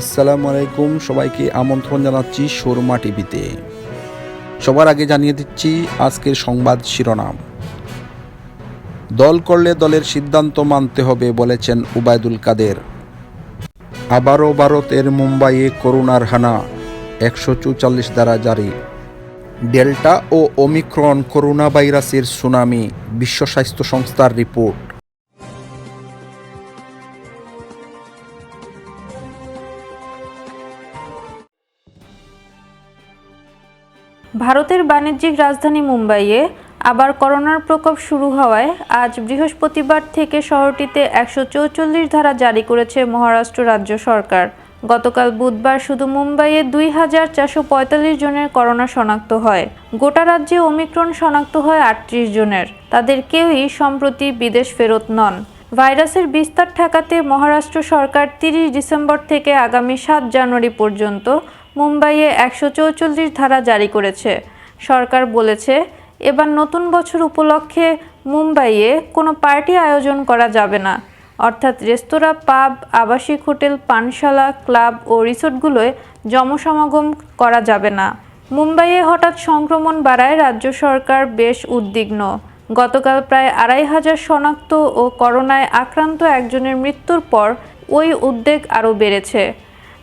আসসালামু আলাইকুম, সবাইকে আমন্ত্রণ জানাচ্ছি শোরমা টিভিতে। সবার আগে জানিয়ে দিচ্ছি আজকের সংবাদ শিরোনাম। দল করলে দলের সিদ্ধান্ত মানতে হবে বলেছেন উবায়দুল কাদের। আবারও ভারতের মুম্বাইয়ে করোনার হানা, একশো চৌচল্লিশ দ্বারা জারি। ডেল্টা ও ওমিক্রন করোনা ভাইরাসের সুনামি, বিশ্ব স্বাস্থ্য সংস্থার রিপোর্ট। ভারতের বাণিজ্যিক রাজধানী মুম্বাইয়ে আবার করোনার প্রকোপ শুরু হওয়ায় আজ বৃহস্পতিবার থেকে শহরটিতে একশো চৌচল্লিশ ধারা জারি করেছে মহারাষ্ট্র রাজ্য সরকার। গতকাল বুধবার শুধু মুম্বাইয়ে দুই হাজার চারশো পঁয়তাল্লিশ জনের করোনা শনাক্ত হয়। গোটা রাজ্যে ওমিক্রন শনাক্ত হয় আটত্রিশ জনের। তাদের কেউই সম্প্রতি বিদেশ ফেরত নন। ভাইরাসের বিস্তার ঠেকাতে মহারাষ্ট্র সরকার তিরিশ ডিসেম্বর থেকে আগামী সাত জানুয়ারি পর্যন্ত মুম্বাইয়ে একশো চৌচল্লিশ ধারা জারি করেছে। সরকার বলেছে, এবার নতুন বছর উপলক্ষে মুম্বাইয়ে কোনো পার্টি আয়োজন করা যাবে না। অর্থাৎ রেস্তোরাঁ, পাব, আবাসিক হোটেল, পানশালা, ক্লাব ও রিসোর্টগুলোয় জনসমাগম করা যাবে না। মুম্বাইয়ে হঠাৎ সংক্রমণ বাড়ায় রাজ্য সরকার বেশ উদ্বিগ্ন। গতকাল প্রায় আড়াই হাজার শনাক্ত ও করোনায় আক্রান্ত একজনের মৃত্যুর পর ওই উদ্বেগ আরও বেড়েছে।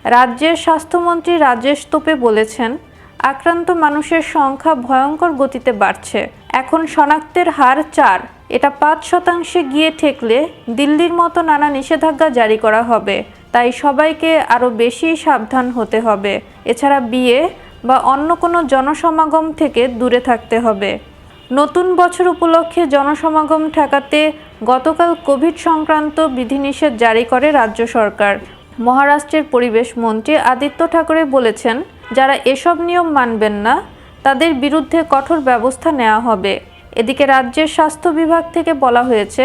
রাজ্যের স্বাস্থ্যমন্ত্রী রাজেশ তোপে বলেছেন, আক্রান্ত মানুষের সংখ্যা ভয়ঙ্কর গতিতে বাড়ছে। এখন শনাক্তের হার চার। এটা পাঁচ শতাংশে গিয়ে ঠেকলে দিল্লির মতো নানা নিষেধাজ্ঞা জারি করা হবে। তাই সবাইকে আরও বেশি সাবধান হতে হবে। এছাড়া বিয়ে বা অন্য কোনো জনসমাগম থেকে দূরে থাকতে হবে। নতুন বছর উপলক্ষে জনসমাগম ঠেকাতে গতকাল কোভিড সংক্রান্ত বিধিনিষেধ জারি করে রাজ্য সরকার। মহারাষ্ট্রের পরিবেশ মন্ত্রী আদিত্য ঠাকরে বলেছেন, যারা এসব নিয়ম মানবেন না, তাদের বিরুদ্ধে কঠোর ব্যবস্থা নেওয়া হবে। এদিকে রাজ্যের স্বাস্থ্য বিভাগ থেকে বলা হয়েছে,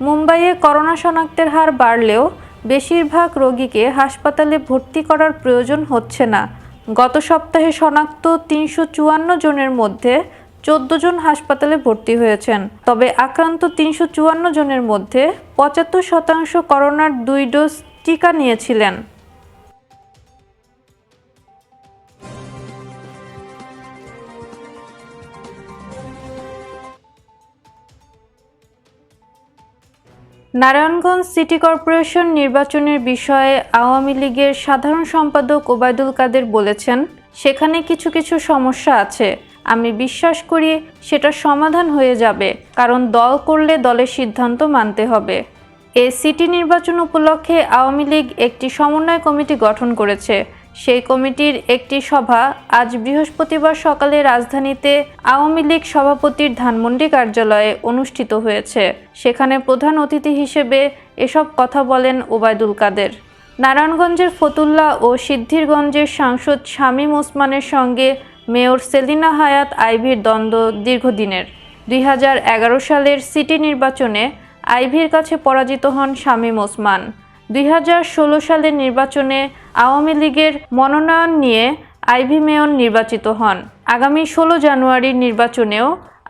মুম্বাইয়ে করোনা শনাক্তের হার বাড়লেও বেশিরভাগ রোগীকে হাসপাতালে ভর্তি করার প্রয়োজন হচ্ছে না। গত সপ্তাহে শনাক্ত তিনশো চুয়ান্ন জনের মধ্যে চোদ্দ জন হাসপাতালে ভর্তি হয়েছেন। তবে আক্রান্ত তিনশো চুয়ান্ন জনের মধ্যে পঁচাত্তর শতাংশ করোনার দুই ডোজ টিকা নিয়েছিলেন। নারায়ণগঞ্জ সিটি কর্পোরেশন নির্বাচনের বিষয়ে আওয়ামী লীগের সাধারণ সম্পাদক ওবায়দুল কাদের বলেছেন, সেখানে কিছু কিছু সমস্যা আছে। আমি বিশ্বাস করি সেটা সমাধান হয়ে যাবে, কারণ দল করলে দলের সিদ্ধান্ত মানতে হবে। এ সিটি নির্বাচন উপলক্ষে আওয়ামী লীগ একটি সমন্বয় কমিটি গঠন করেছে। সেই কমিটির একটি সভা আজ বৃহস্পতিবার সকালে রাজধানীতে আওয়ামী লীগ সভাপতির ধানমন্ডি কার্যালয়ে অনুষ্ঠিত হয়েছে। সেখানে প্রধান অতিথি হিসেবে এসব কথা বলেন ওবায়দুল কাদের। নারায়ণগঞ্জের ফতুল্লা ও সিদ্ধিরগঞ্জের সাংসদ শামীম ওসমানের সঙ্গে মেয়র সেলিনা হায়াত আইভির দ্বন্দ্ব দীর্ঘদিনের। দুই হাজার এগারো সালের সিটি নির্বাচনে আইভির কাছে পরাজিত হন শামীম ওসমান। দুই হাজার ষোলো সালের নির্বাচনে আওয়ামী লীগের মনোনয়ন নিয়ে আইভি মেয়র নির্বাচিত হন। আগামী ষোলো জানুয়ারির নির্বাচনেও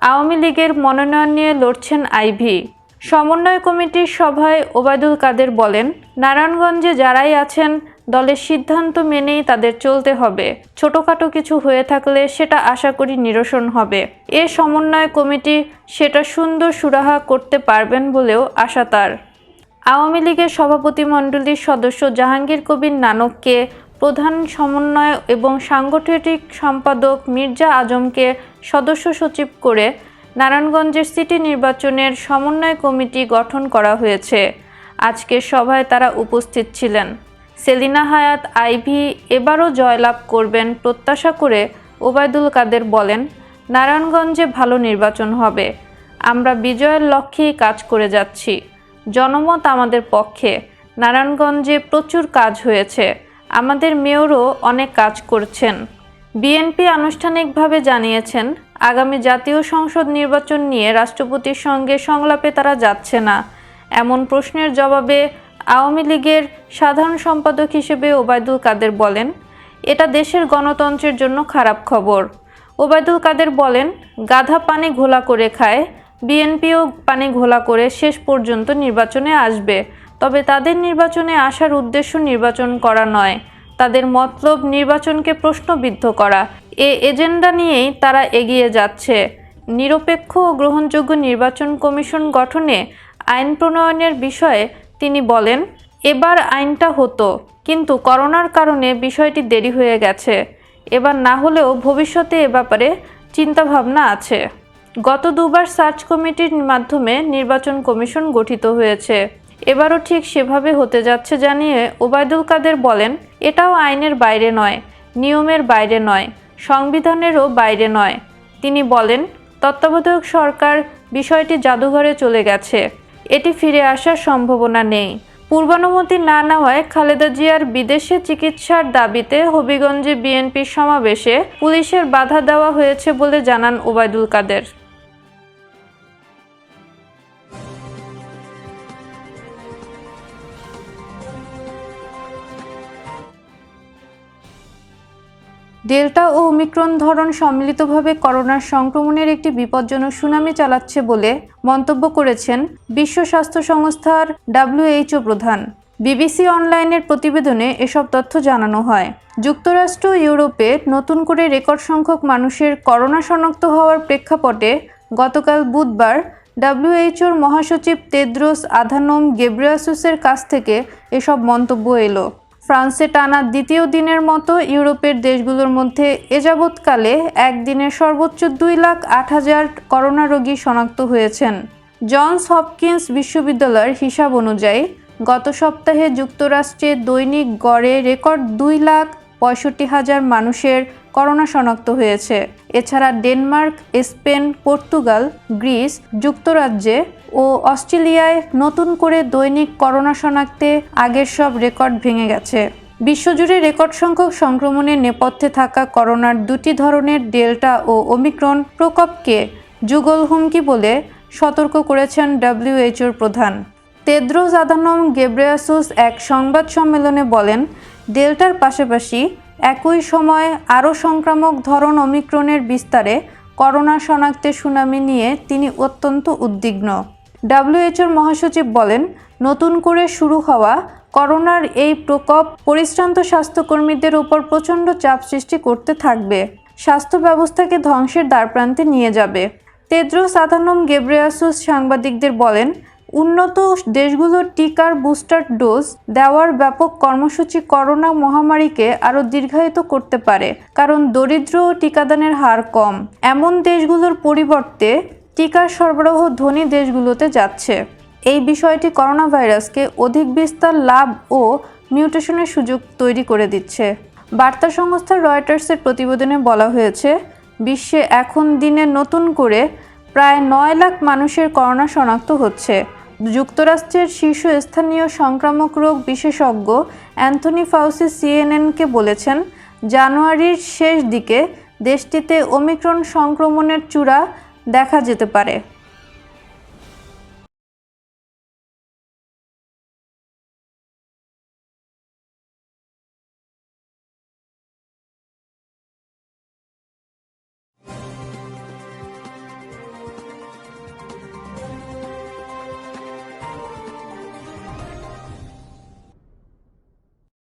আওয়ামী লীগের মনোনয়ন নিয়ে লড়ছেন আইভি। সমন্বয় কমিটির সভায় ওবায়দুল কাদের বলেন, নারায়ণগঞ্জে যারাই আছেন দলের সিদ্ধান্ত মেনেই তাদের চলতে হবে। ছোটোখাটো কিছু হয়ে থাকলে সেটা আশা করি নিরসন হবে। এ সমন্বয় কমিটি সেটা সুন্দর সুরাহা করতে পারবেন বলেও আশা তার। আওয়ামী লীগের সভাপতিমণ্ডলীর সদস্য জাহাঙ্গীর কবির নানককে প্রধান সমন্বয় এবং সাংগঠনিক সম্পাদক মির্জা আজমকে সদস্য সচিব করে নারায়ণগঞ্জের সিটি নির্বাচনের সমন্বয় কমিটি গঠন করা হয়েছে। আজকের সভায় তারা উপস্থিত ছিলেন। সেলিনা হায়াত, আইভি এবারও জয়লাভ করবেন প্রত্যাশা করে ওবায়দুল কাদের বলেন, নারায়ণগঞ্জে ভালো নির্বাচন হবে। আমরা বিজয়ের লক্ষ্যেই কাজ করে যাচ্ছি। জনমত আমাদের পক্ষে। নারায়ণগঞ্জে প্রচুর কাজ হয়েছে। আমাদের মেয়রও অনেক কাজ করছেন। বিএনপি আনুষ্ঠানিকভাবে জানিয়েছেন, আগামী জাতীয় সংসদ নির্বাচন নিয়ে রাষ্ট্রপতির সঙ্গে সংলাপে তারা যাচ্ছে না। এমন প্রশ্নের জবাবে আওয়ামী লীগের সাধারণ সম্পাদক হিসেবে ওবায়দুল কাদের বলেন, এটা দেশের গণতন্ত্রের জন্য খারাপ খবর। ওবায়দুল কাদের বলেন, গাধা পানি ঘোলা করে খায়, বিএনপিও পানি ঘোলা করে শেষ পর্যন্ত নির্বাচনে আসবে। তবে তাদের নির্বাচনে আসার উদ্দেশ্য নির্বাচন করা নয়। তাদের মতলব নির্বাচনকে প্রশ্নবিদ্ধ করা। এ এজেন্ডা নিয়েই তারা এগিয়ে যাচ্ছে। নিরপেক্ষ ও গ্রহণযোগ্য নির্বাচন কমিশন গঠনে আইন প্রণয়নের বিষয়ে তিনি বলেন, এবার আইনটা হতো, কিন্তু করোনার কারণে বিষয়টি দেরি হয়ে গেছে। এবার না হলেও ভবিষ্যতে এ ব্যাপারে চিন্তাভাবনা আছে। গত দুবার সার্চ কমিটির মাধ্যমে নির্বাচন কমিশন গঠিত হয়েছে। এবারও ঠিক সেভাবে হতে যাচ্ছে জানিয়ে ওবায়দুল কাদের বলেন, এটাও আইনের বাইরে নয়, নিয়মের বাইরে নয়, সংবিধানেরও বাইরে নয়। তিনি বলেন, তত্ত্বাবধায়ক সরকার বিষয়টি জাদুঘরে চলে গেছে। এটি ফিরে আসার সম্ভাবনা নেই। পূর্বানুমতি না নেওয়ায় খালেদা জিয়ার বিদেশে চিকিৎসার দাবিতে হবিগঞ্জে বিএনপির সমাবেশে পুলিশের বাধা দেওয়া হয়েছে বলে জানান ওবায়দুল কাদের। ডেল্টা ও ওমিক্রন ধরন সম্মিলিতভাবে করোনার সংক্রমণের একটি বিপজ্জনক সুনামি চালাচ্ছে বলে মন্তব্য করেছেন বিশ্ব স্বাস্থ্য সংস্থার ডাব্লিউএইচও প্রধান। বিবিসি অনলাইনের প্রতিবেদনে এসব তথ্য জানানো হয়। যুক্তরাষ্ট্র ইউরোপে নতুন করে রেকর্ড সংখ্যক মানুষের করোনা শনাক্ত হওয়ার প্রেক্ষাপটে গতকাল বুধবার ডাব্লিউএইচওর মহাসচিব তেদ্রোস আধানোম গেব্রিয়াসুসের কাছ থেকে এসব মন্তব্য এলো। ফ্রান্সে টানা দ্বিতীয় দিনের মতো ইউরোপের দেশগুলোর মধ্যে এ যাবৎকালে একদিনে সর্বোচ্চ দুই লাখ আট হাজার করোনা রোগী শনাক্ত হয়েছেন। জনস হপকিন্স বিশ্ববিদ্যালয়ের হিসাব অনুযায়ী, গত সপ্তাহে যুক্তরাষ্ট্রে দৈনিক গড়ে রেকর্ড দুই লাখ পঁয়ষট্টি হাজার মানুষের করোনা শনাক্ত হয়েছে। এছাড়া ডেনমার্ক, স্পেন, পর্তুগাল, গ্রিস যুক্তরাজ্যে ও অস্ট্রেলিয়ায় নতুন করে দৈনিক করোনা শনাক্তে আগের সব রেকর্ড ভেঙে গেছে। বিশ্বজুড়ে রেকর্ড সংখ্যক সংক্রমণের নেপথ্যে থাকা করোনার দুটি ধরনের ডেল্টা ও ওমিক্রন প্রকোপকে যুগল হুমকি বলে সতর্ক করেছেন ডাব্লিউএইচওর প্রধান। তেদ্রোস আধানম গেব্রেয়াসুস এক সংবাদ সম্মেলনে বলেন, ডেল্টার পাশাপাশি একই সময়ে আরও সংক্রামক ধরন অমিক্রনের বিস্তারে করোনা শনাক্তের সুনামি নিয়ে তিনি অত্যন্ত উদ্বিগ্ন। ডাব্লিউএইচওর মহাসচিব বলেন, নতুন করে শুরু হওয়া করোনার এই প্রকোপ পরিশ্রান্ত স্বাস্থ্যকর্মীদের উপর প্রচণ্ড চাপ সৃষ্টি করতে থাকবে। স্বাস্থ্য ব্যবস্থাকে ধ্বংসের দ্বারপ্রান্তে নিয়ে যাবে। তেদ্রোস আধানম গেব্রেয়াসুস সাংবাদিকদের বলেন, উন্নত দেশগুলোর টিকার বুস্টার ডোজ দেওয়ার ব্যাপক কর্মসূচি করোনা মহামারীকে আরও দীর্ঘায়িত করতে পারে, কারণ দরিদ্র টিকাদানের হার কম। এমন দেশগুলোর পরিবর্তে টিকার সরবরাহ ধনী দেশগুলোতে যাচ্ছে। এই বিষয়টি করোনা ভাইরাসকে অধিক বিস্তার, লাভ ও মিউটেশনের সুযোগ তৈরি করে দিচ্ছে। বার্তা সংস্থা রয়টার্সের প্রতিবেদনে বলা হয়েছে, বিশ্বে এখন দিনে নতুন করে প্রায় নয় লাখ মানুষের করোনা শনাক্ত হচ্ছে। যুক্তরাষ্ট্রের শীর্ষস্থানীয় সংক্রামক রোগ বিশেষজ্ঞ অ্যান্থনি ফাউসি সিএনএনকে বলেছেন, জানুয়ারির শেষ দিকে দেশটিতে ওমিক্রন সংক্রমণের চূড়া দেখা যেতে পারে।